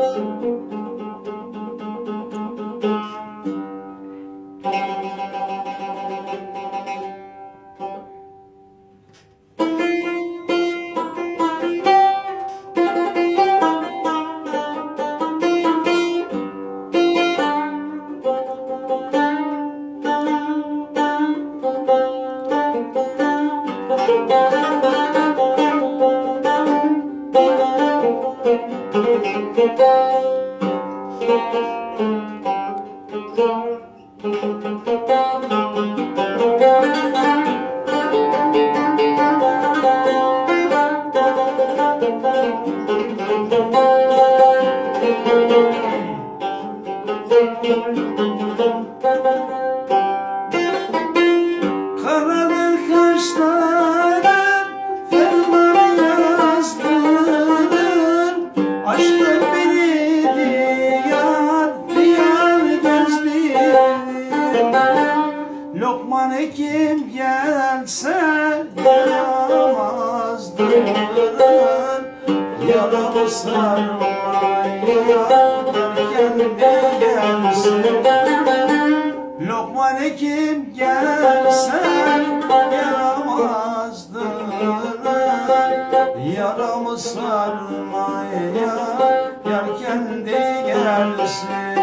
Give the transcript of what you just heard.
Thank you. Karar Lokman hekim gelse yaramazdır Yaramı sarmaya kendi gelsin Lokman hekim gelsen yaramazdır Yaramı sarmaya yar kendi gelsin